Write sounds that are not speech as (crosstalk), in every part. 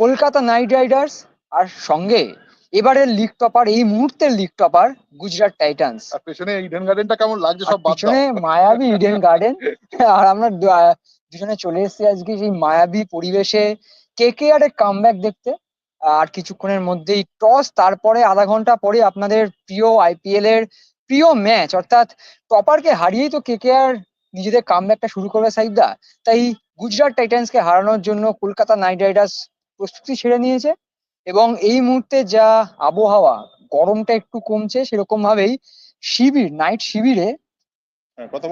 Kolkata night Riders আর সঙ্গে এবারের league topper এই মুহূর্তের লিগ টপার গুজরাট টাইটান্স। আর পেছনে ইডেন গার্ডেনটা কেমন লাগছে সব। পিছনে মায়াবী ইডেন গার্ডেন আর আমরা দুজনে চলে এসেছি আজকে সেই মায়াবী পরিবেশে। কে কে আর এর কামব্যাক দেখতে? আর কিছুক্ষণের মধ্যেই টস তারপরে আধা ঘণ্টা পরে আপনাদের প্রিয় আইপিএল এর প্রিয় ম্যাচ অর্থাৎ টপারকে হারিয়েই তো কে কে আর নিজেদের কামব্যাকটা শুরু করবে সাইদা তাই গুজরাট টাইটান্সকে হারানোর জন্য কলকাতা নাইট রাইডার্স প্রস্তুতি সেরে নিয়েছে এবং এই মুহূর্তে যা আবহাওয়া গরমটা একটু কমছে সেরকম ভাবেই শিবির নাইট শিবিরে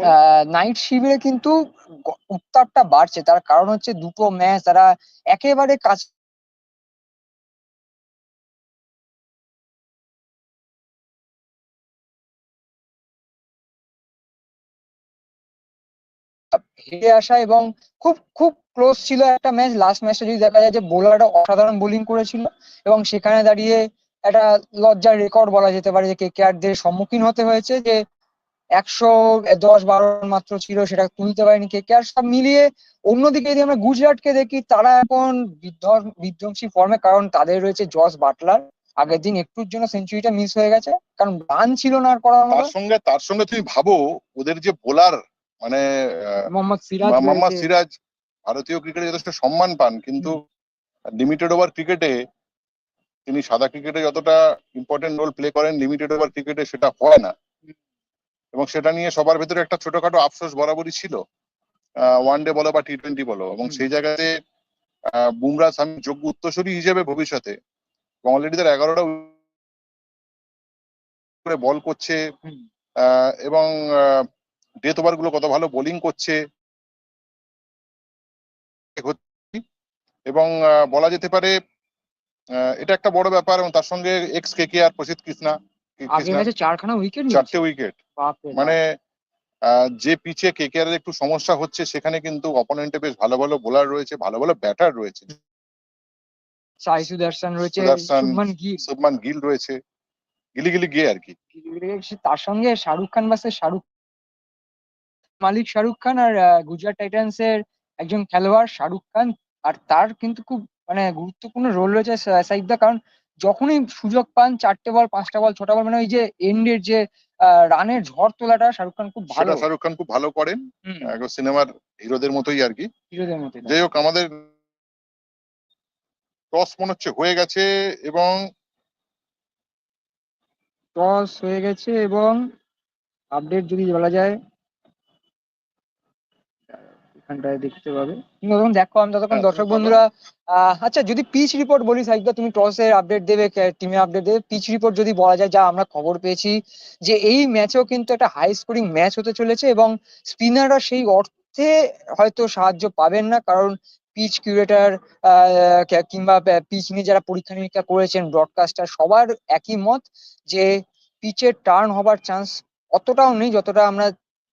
হ্যাঁ, নাইট শিবিরে কিন্তু উত্তাপটা বাড়ছে। তার কারণ হচ্ছে দুটো ম্যাচ তারা একেবারে কাছ হেরে আসা এবং খুব খুব ক্লোজ ছিল একটা ম্যাচ লাস্ট ম্যাচটা যদি দেখা যায় যে বোলাররা অসাধারণ বোলিং করেছিল এবং সেখানে দাঁড়িয়ে একটা লজ্জার রেকর্ড বলা যেতে পারে যে কেকেআরদের সম্মুখীন হতে হয়েছে যে একশো দশ বারো মাত্র ছিল, সেটা তুলতে পারেনি কেকেআর সব মিলিয়ে অন্যদিকে যদি আমরা গুজরাটকে দেখি, তারা এখন বিধ্বং- বিধ্বংসী ফর্মে কারণ তাদের রয়েছে জস বাটলার। আগের দিন একটুর জন্য সেঞ্চুরিটা মিস হয়ে গেছে, কারণ রান ছিল না আর করার তার সঙ্গে তার সঙ্গে তুমি ভাবো, ওদের যে বোলার মানে মোহাম্মদ সিরাজ মোহাম্মদ সিরাজ ভারতীয় ক্রিকেটে যথেষ্ট সম্মান পান কিন্তু লিমিটেড ওভার ক্রিকেটে তিনি সাদা ক্রিকেটে যতটা ইম্পর্টেন্ট রোল প্লে করেন লিমিটেড ওভার ক্রিকেটে সেটা হয় না। এবং সেটা নিয়ে সবার ভেতরে একটা ছোটখাটো আফসোস বরাবরই ছিল ওয়ান ডে বলো বা টি টোয়েন্টি বলো। এবং সেই জায়গাতে বুমরা সামি যোগ্য উত্তরসূরি হিসেবে ভবিষ্যতে এবং অলরেডি তার এগারোটা করে বল করছে এবং ডেথ ওভারগুলো কত ভালো বোলিং করছে। এবং বলা যেতে পারে এটা একটা বড় ব্যাপার এবং তার সঙ্গে এক্স কে কে আর প্রসিদ্ধ কৃষ্ণা চারখানা উইকেট চারটে উইকেট মানে যে পিচে কে কে একটু সমস্যা হচ্ছে সেখানে কিন্তু অপোনেন্টে বেশ ভালো ভালো বোলার রয়েছে ভালো ভালো ব্যাটার রয়েছে। সাই সুদর্শন রয়েছে শুভমান গিল শুভমান গিল রয়েছে। গিলি গিলি গিয়ে আর কি। তার সঙ্গে শাহরুখ খান বাসে শাহরুখ মালিক শাহরুখ খান আর গুজরাট টাইটান্স এর একজন খেলোয়াড় শাহরুখ খান। আর তার কিন্তু খুব মানে গুরুত্বপূর্ণ রোল রয়েছে সা- সাইদা কারণ যখনই সুযোগ পান চারটে বল পাঁচটা বল ছটা বল মানে ওই যে এন্ডের যে রানের ঝড় তোলাটা শাহরুখ খান খুব ভালো। শাহরুখ খান খুব ভালো করেন। সিনেমার হিরোদের মতোই আর কি। হিরোদের মতো যাই হোক আমাদের টস মনে হচ্ছে হয়ে গেছে এবং টস হয়ে গেছে এবং আপডেট যদি বলা যায় এখানটায় দেখতে পাবে। তুমি তখন দেখো আমি ততক্ষণ হ্যাঁ, দর্শক বন্ধুরা আচ্ছা যদি পিচ রিপোর্ট বলি সাইদা তুমি টসের আপডেট দেবে টিমে আপডেট দেবে। পিচ রিপোর্ট যদি বলা যায় যা আমরা খবর পেয়েছি যে এই ম্যাচেও কিন্তু একটা হাই স্কোরিং ম্যাচ হতে চলেছে এবং স্পিনাররা সেই অর্থে হয়তো সাহায্য পাবেন না কারণ পিচ কিউরেটার কিংবা পিচ নিয়ে যারা পরীক্ষা নিরীক্ষা করেছেন ব্রডকাস্টার সবার একই মত যে পিচের টার্ন হবার চান্স অতটাও নেই যতটা আমরা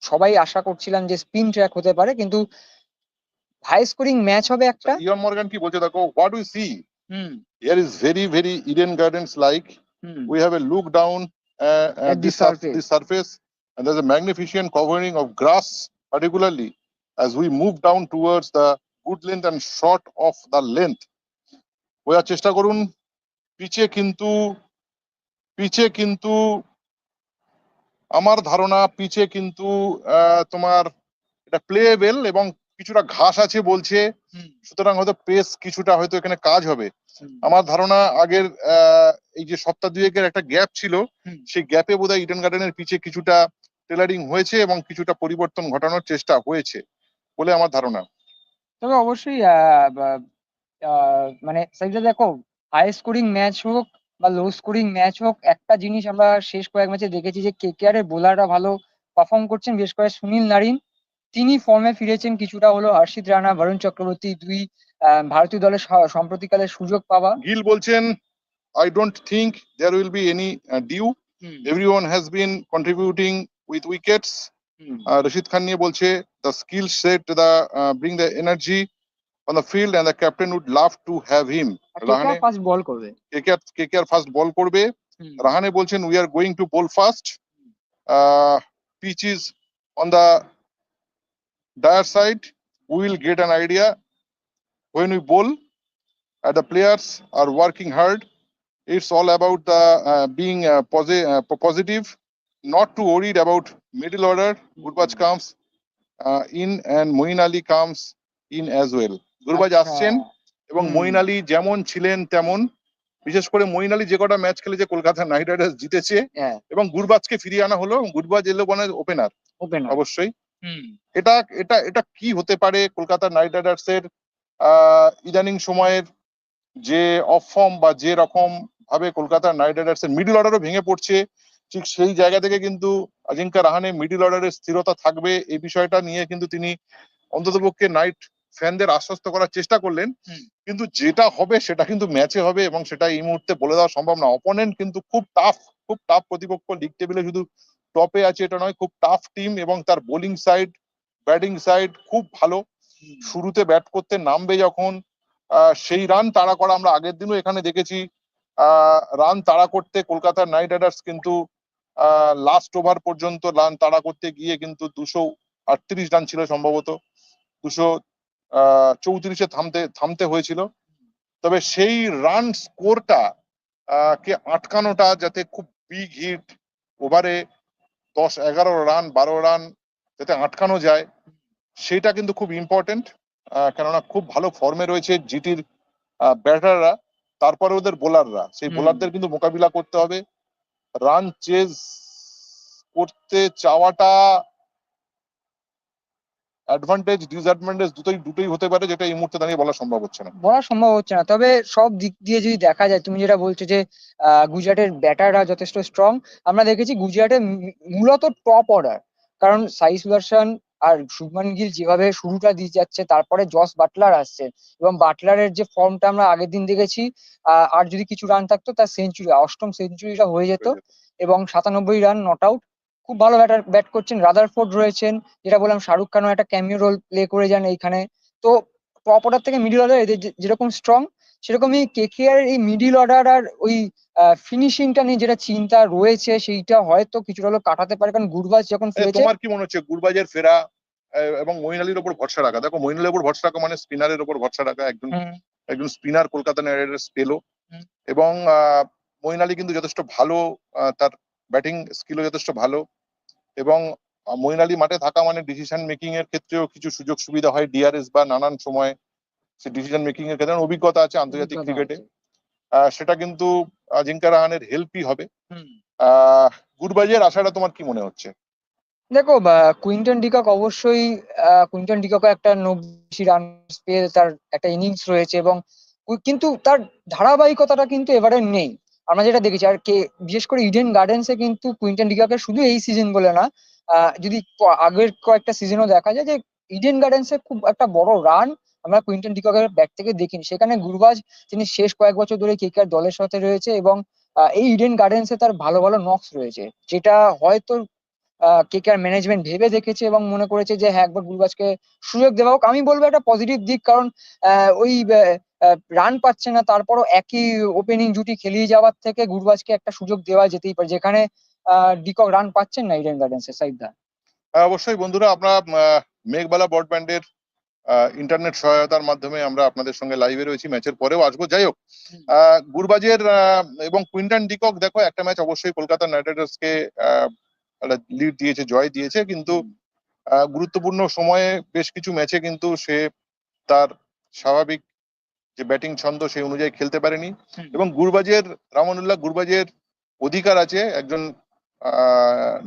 সবাই আশা করছিলাম যে স্পিন ট্র্যাক হতে পারে কিন্তু হাই স্কোরিং ম্যাচ হবে একটা। ইয়ন মর্গান কি বলছে? দেখো what do see hmm. Yeah is very very Eden gardens like we have a look down at the surface the surface and there is a magnificent covering of grass particularly as we move down towards the good length and short of the length ওয়া চেষ্টা করুন পিচে কিন্তু পিচে কিন্তু আমার ধারণা পিচে কিন্তু তোমার এটা প্লেয়েবেল এবং কিছুটা ঘাস আছে বলছে। সুতরাং হয়তো পেস কিছুটা হয়তো এখানে কাজ হবে। আমার ধারণা আগের আহ, এই যে সপ্তাহ দুয়েকের একটা গ্যাপ ছিল সেই গ্যাপে বোধহয় ইডেন গার্ডেনের পিছে কিছুটা টেলারিং হয়েছে এবং কিছুটা পরিবর্তন ঘটানোর চেষ্টা হয়েছে বলে আমার ধারণা। তবে অবশ্যই মানে সাইডে দেখো হাই স্কোরিং ম্যাচ হোক বা লো স্কোরিং ম্যাচ হোক একটা জিনিস আমরা শেষ কয়েক ম্যাচে দেখেছি যে কেকেআর এর বোলাররা ভালো পারফর্ম করছেন বিশেষ করে সুনীল নারিন। তিনি ফর্মে ফিরেছেন কিছুটা হলো হর্ষিত রানা বরুণ চক্রবর্তী দুই আহ, ভারতীয় দলের সম্প্রতিকালে সুযোগ পাওয়া। গিল বলছেন I don't think there will be any dew everyone has been contributing with wickets Rashid Khan নিয়ে বলছে the skill set the bring the energy On the field and the captain would love to have him R Rahane KKR first bowl করবে KKR KKR first bowl করবে হুম, রাহানে বলছেন we are going to bowl first pitch is on the dryer side we will get an idea when we bowl uh, the players are working hard. It's all about the uh, being uh, posi- uh, po- positive, not too worried about middle order. Gurbaj comes uh, in and Moin Ali comes in as well. Gurbaz আচ্ছা, আসছেন এবং। মঈন আলী যেমন ছিলেন তেমন। বিশেষ করে মঈন আলী যে কটা ম্যাচ খেলেছে কলকাতা নাইট রাইডার্স জিতেছে হ্যাঁ। এবং গুরবাজকে ফিরিয়ে আনা হলো গুরবাজ এলো মানে ওপেনার ওপেন অবশ্যই। এটা এটা এটা কি হতে পারে কলকাতা নাইট রাইডার্স এর আহ, ইদানিং সময়ের যে অফ ফর্ম বা যে রকম ভাবে কলকাতা নাইট রাইডার্স এর মিডল অর্ডারও ভেঙে পড়ছে ঠিক সেই জায়গা থেকে কিন্তু অজিঙ্কা রাহানে মিডল অর্ডারের স্থিরতা থাকবে এই বিষয়টা নিয়ে কিন্তু তিনি অন্ততপক্ষে নাইট ফ্যানদের আশ্বস্ত করার চেষ্টা করলেন। কিন্তু যেটা হবে সেটা কিন্তু ম্যাচে হবে এবং সেটা এই মুহূর্তে বলে দেওয়া সম্ভব না। অপোনেন্ট কিন্তু খুব টাফ খুব টাফ প্রতিপক্ষ লিগ টেবিলে শুধু টপে আছে এটা নয় খুব টাফ টিম এবং তার বোলিং সাইড ব্যাটিং সাইড খুব ভালো। শুরুতে ব্যাট করতে নামবে যখন আহ, সেই রান তাড়া করা আমরা আগের দিনও এখানে দেখেছি। রান তাড়া করতে কলকাতার নাইট রাইডার্স কিন্তু লাস্ট ওভার পর্যন্ত রান তাড়া করতে গিয়ে কিন্তু দুশো আটত্রিশ রান ছিল সম্ভবত। দুশো চৌত্রিশে থামতে থামতে হয়েছিল। তবে সেই রান স্কোরটা কে আটকানোটা যাতে খুব বিগ হিট ওভারে দশ এগারো রান বারো রান যাতে আটকানো যায় সেটা কিন্তু খুব ইম্পর্টেন্ট কেননা খুব ভালো ফর্মে রয়েছে জিটির ব্যাটাররা তারপরে ওদের বোলাররা। সেই বোলারদের কিন্তু মোকাবিলা করতে হবে। রান চেজ করতে চাওয়াটা অ্যাডভান্টেজ ডিসঅ্যাডভান্টেজ দুটোই দুটোই হতে পারে যেটা এই মুহূর্তে দাঁড়িয়ে বলা সম্ভব হচ্ছে না। বলা সম্ভব হচ্ছে না। তবে সব দিক দিয়ে যদি দেখা যায় তুমি যেটা বলছো যে গুজরাটের ব্যাটাররা যথেষ্ট স্ট্রং আমরা দেখেছি গুজরাটের মূলত টপ অর্ডার কারণ সাই সুদর্শন আর শুভমান গিল যেভাবে শুরুটা দিয়ে যাচ্ছে তারপরে জস বাটলার আসছে এবং বাটলারের যে ফর্মটা আমরা আগের দিন দেখেছি আহ, আর যদি কিছু রান থাকতো তার সেঞ্চুরি অষ্টম সেঞ্চুরিটা হয়ে যেত এবং সাতানব্বই রান নট আউট খুব ভালো ব্যাটার ব্যাট করছেন। রাদারফোর্ড রয়েছেন যেটা বললাম শাহরুখ খানও একটা ক্যামিও রোল প্লে করে যান এইখানে। তো টপ অর্ডার থেকে মিডিল অর্ডার এদের যে- যেরকম স্ট্রং সেরকমই কেকেআর এই মিডিল অর্ডার আর ওই ফিনিশিংটা নিয়ে যেটা চিন্তা রয়েছে সেইটা হয়তো কিছুটা হলেও কাটাতে পারে। কারণ গুরবাজ যখন ফিরেছে তোমার কি মনে হচ্ছে গুরবাজের ফেরা এবং মইন আলীর ওপর ভরসা রাখা? দেখো মইন আলীর ওপর ভরসা রাখা মানে স্পিনারের ওপর ভরসা রাখা একজন একজন স্পিনার কলকাতা নাইট রাইডার্স পেল। এবং মইন আলী কিন্তু যথেষ্ট ভালো তার ব্যাটিং স্কিলও যথেষ্ট ভালো এবং মইন আলী মাঠে থাকা মানে ডিসিশন মেকিং এর ক্ষেত্রেও কিছু সুযোগ সুবিধা হয় ডিআরএস বা নানান সময় সে ডিসিশন মেকিং এর ক্ষেত্রে। অভিজ্ঞতা আছে আন্তর্জাতিক ক্রিকেটে সেটা কিন্তু আজিঙ্কা রাহানের হেল্পই হবে। গুরবাজের আশাটা তোমার কি মনে হচ্ছে? দেখো কুইন্টন ডিকক অবশ্যই কুইন্টন ডিকক একটা নব্বই রান পেয়ে তার একটা ইনিংস রয়েছে এবং কিন্তু তার ধারাবাহিকতাটা কিন্তু এবারে নেই। আমরা যেটা দেখেছি, আর কে, বিশেষ করে ইডেন গার্ডেন্সে কিন্তু কুইন্টন ডিককের শুধু এই সিজন বলে না যদি আগের কয়েকটা সিজনও দেখা যায় যে ইডেন গার্ডেন্সে খুব একটা বড় রান আমরা কুইন্টন ডিককের ব্যাট থেকে দেখিনি। সেখানে গুরবাজ তিনি শেষ কয়েক বছর ধরে কেকেআর দলের সাথে রয়েছে এবং এই ইডেন গার্ডেন্সে তার ভালো ভালো নকস রয়েছে, যেটা হয়তো কেকেআর ম্যানেজমেন্ট ভেবে দেখেছে এবং মনে করেছে যে হ্যাঁ একবার গুরবাজকে সুযোগ দেওয়া হোক। আমি বলব একটা পজিটিভ দিক, কারণ ওই রান পাচ্ছে না তারপরও একই ওপেনিং জুটি খেলিয়ে যাওয়ার থেকে গুরবাজকে একটা সুযোগ দেওয়া যেতেই পারে যেখানে ডিকক রান পাচ্ছেন না ইডেন গার্ডেন্সের সাইডটা হ্যাঁ, অবশ্যই বন্ধুরা আমরা মেঘবালা ব্রডব্যান্ডের ইন্টারনেট সহায়তার মাধ্যমে আমরা আপনাদের সঙ্গে লাইভে রয়েছি ম্যাচের পরেও আসব। যাই হোক গুরবাজের এবং কুইন্টন ডিকক দেখো একটা ম্যাচ অবশ্যই কলকাতা নাইট রাইডার্স কে লিড দিয়েছে জয় দিয়েছে কিন্তু গুরুত্বপূর্ণ সময়ে বেশ কিছু ম্যাচে কিন্তু সে তার স্বাভাবিক যে ব্যাটিং ছন্দ সেই অনুযায়ী খেলতে পারেনি। এবং গুরবাজের রামানুল্লাহ গুরবাজের অধিকার আছে একজন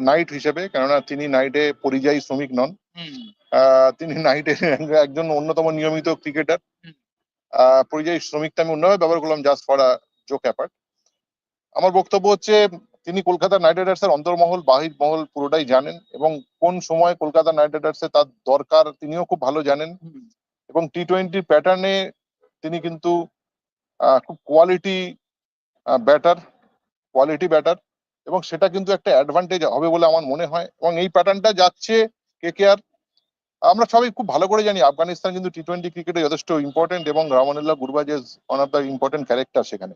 নাইট হিসেবে কেননা তিনি নাইটে পরিযায়ী শ্রমিক নন। তিনি নাইটে (laughs) একজন অন্যতম নিয়মিত ক্রিকেটার। পরিযায়ী শ্রমিকটা আমি অন্যভাবে ব্যবহার করলাম জাস্ট ফর জোক অ্যাপার্ট আমার বক্তব্য হচ্ছে তিনি কলকাতা নাইট রাইডার্স এর অন্তর্মহল বাহির মহল পুরোটাই জানেন এবং কোন সময় কলকাতা নাইট রাইডার্স তার দরকার তিনিও খুব ভালো জানেন। এবং টি টোয়েন্টি প্যাটার্নে তিনি কিন্তু আহ, খুব কোয়ালিটি ব্যাটার কোয়ালিটি ব্যাটার এবং সেটা কিন্তু একটা অ্যাডভান্টেজ হবে বলে আমার মনে হয় এবং এই প্যাটার্নটা যাচ্ছে কে কে আর আমরা সবাই খুব ভালো করে জানি আফগানিস্তান কিন্তু টি টোয়েন্টি ক্রিকেটে যথেষ্ট ইম্পর্টেন্ট এবং Rahmanullah Gurbaz is one of the important character সেখানে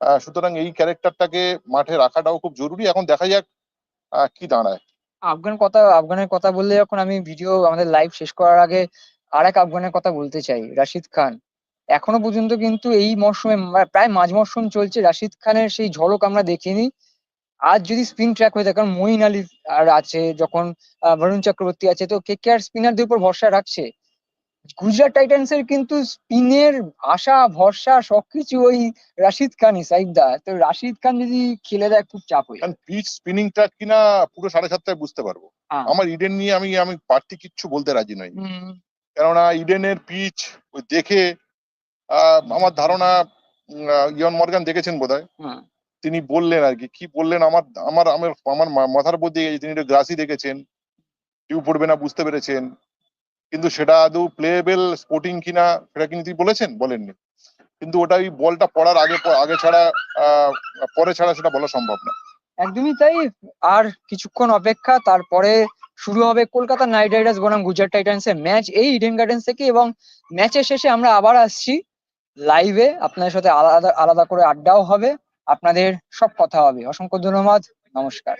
আহ, সুতরাং এই ক্যারেক্টারটাকে মাঠে রাখাটাও খুব জরুরি। এখন দেখা যাক আহ, কি দাঁড়ায়। আফগান কথা আফগানের কথা বললে যখন আমি ভিডিও আমাদের লাইভ শেষ করার আগে আর এক আফগানের কথা বলতে চাই রাশিদ খান। এখনও পর্যন্ত কিন্তু এই মরশুমে প্রায় মাঝ মরশুম চলছে। রাশিদ খানের সেই ঝলক আমরা দেখিনি। আজ যদি স্পিন ট্র্যাক হয়ে থাকে কারণ মঈন আলী আর আছে যখন বরুণ চক্রবর্তী আছে তো কে কে আর স্পিনারদের উপর ভরসা রাখছে। গুজরাট টাইটান্স এর কিন্তু স্পিনের আশা ভরসা সবকিছু ওই রাশিদ খানই সাইদা তো রাশিদ খান যদি খেলে দেয় খুব চাপ হয়ে। কারণ পিচ স্পিনিংটা কিনা পুরো সাড়ে সাতটায় বুঝতে পারব। হ্যাঁ। আমার ইডেন নিয়ে আমি আমি বাড়তি কিচ্ছু বলতে রাজি নই। কেননা ইডেনের পিচ ওই দেখে আমার ধারণা ইয়ন মর্গান দেখেছেন বোধহয়? হুম, তিনি বললেন আর কি কি বললেন? আমার আমার আমার আমার মাথার মধ্যে এই তিনি একটু গ্রাসি দেখেছেন। টিউ পড়বে না বুঝতে পেরেছেন। কিন্তু সেটা আদৌ প্লেয়েবল স্পোর্টিং কিনা সেটা কিন্তু তিনি বলেছেন? বলেননি। কিন্তু ওটা ওই বলটা পড়ার আগে আগে ছাড়া পরে ছাড়া সেটা বলা সম্ভব না। একদমই তাই। আর কিছুক্ষণ অপেক্ষা তারপরে শুরু হবে কলকাতা নাইট রাইডার্স বনাম গুজরাট টাইটান্স এর ম্যাচ। এই ইডেন গার্ডেন্স থেকে এবং ম্যাচের শেষে আমরা আবার আসছি লাইভে আপনাদের সাথে আলাদা আলাদা করে আড্ডাও হবে। আপনাদের সব কথা হবে। অসংখ্য ধন্যবাদ। নমস্কার।